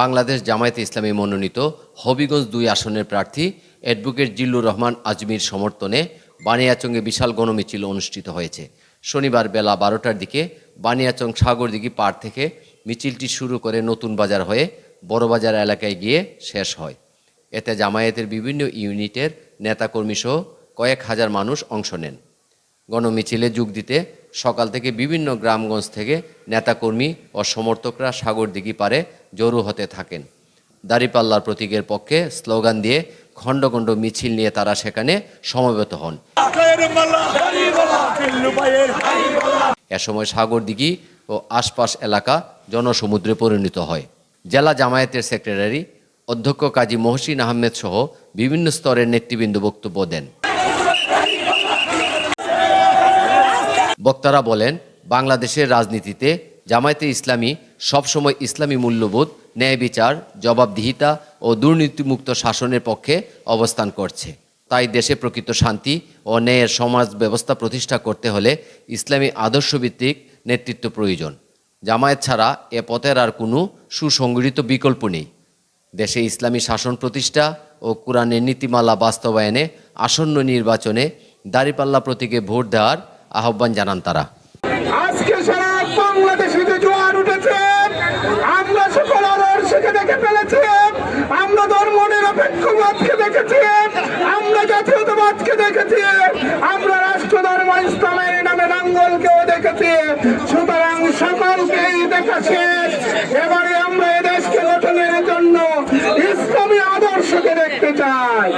বাংলাদেশ জামায়াতে ইসলামী মনোনীত হবিগঞ্জ দুই আসনের প্রার্থী অ্যাডভোকেট জিল্লুর রহমান আজমির সমর্থনে বানিয়াচংয়ে বিশাল গণমিছিল অনুষ্ঠিত হয়েছে। শনিবার বেলা বারোটার দিকে বানিয়াচং সাগরদিঘি পাড় থেকে মিছিলটি শুরু করে নতুন বাজার হয়ে বড়বাজার এলাকায় গিয়ে শেষ হয়। এতে জামায়াতের বিভিন্ন ইউনিটের নেতাকর্মী সহ কয়েক হাজার মানুষ অংশ নেন। গণমিছিলে যোগ দিতে সকাল থেকে বিভিন্ন গ্রামগঞ্জ থেকে নেতাকর্মী ও সমর্থকরা সাগরদিঘি পারে জড়ো হতে থাকেন। দাড়িপাল্লার প্রতীকের পক্ষে স্লোগান দিয়ে খণ্ড খণ্ড মিছিল নিয়ে তারা সেখানে সমবেত হন। এ সময় সাগরদিঘি ও আশপাশ এলাকা জনসমুদ্রে পরিণত হয়। জেলা জামায়াতের সেক্রেটারি অধ্যক্ষ কাজী মহসিন আহমেদ সহ বিভিন্ন স্তরের নেতৃবৃন্দ বক্তব্য দেন। বক্তারা বলেন, বাংলাদেশের রাজনীতিতে জামায়াতে ইসলামী সবসময় ইসলামী মূল্যবোধ ন্যায় বিচার জবাবদিহিতা ও দুর্নীতিমুক্ত শাসনের পক্ষে অবস্থান করছে। তাই দেশে প্রকৃত শান্তি ও ন্যায়ের সমাজ ব্যবস্থা প্রতিষ্ঠা করতে হলে ইসলামী আদর্শভিত্তিক নেতৃত্ব প্রয়োজন। জামায়াত ছাড়া এ পথের আর কোনো সুসংগঠিত বিকল্প নেই। দেশে ইসলামী শাসন প্রতিষ্ঠা ও কোরআনের নীতিমালা বাস্তবায়নে আসন্ন নির্বাচনে দাঁড়িপাল্লা প্রতীকে ভোট দেওয়ার আহ্বান জানান তারা। আজকে সারা বাংলাদেশে যে জোয়ার উঠেছে আমরা সকল আদর্শকে দেখে ফেলেছি আমরা ধর্ম নিরপেক্ষবাদকে দেখেছি আমরা জাতীয়তাবাদকে দেখেছি, আমরা রাষ্ট্র ইসলামের নামে নাঙ্গলকেও দেখেছি, সুতরাং সকলকেই দেখা শেষ। এবারে আমরা এদেশকে দেশকে গঠনের জন্য ইসলামী আদর্শকে দেখতে চাই।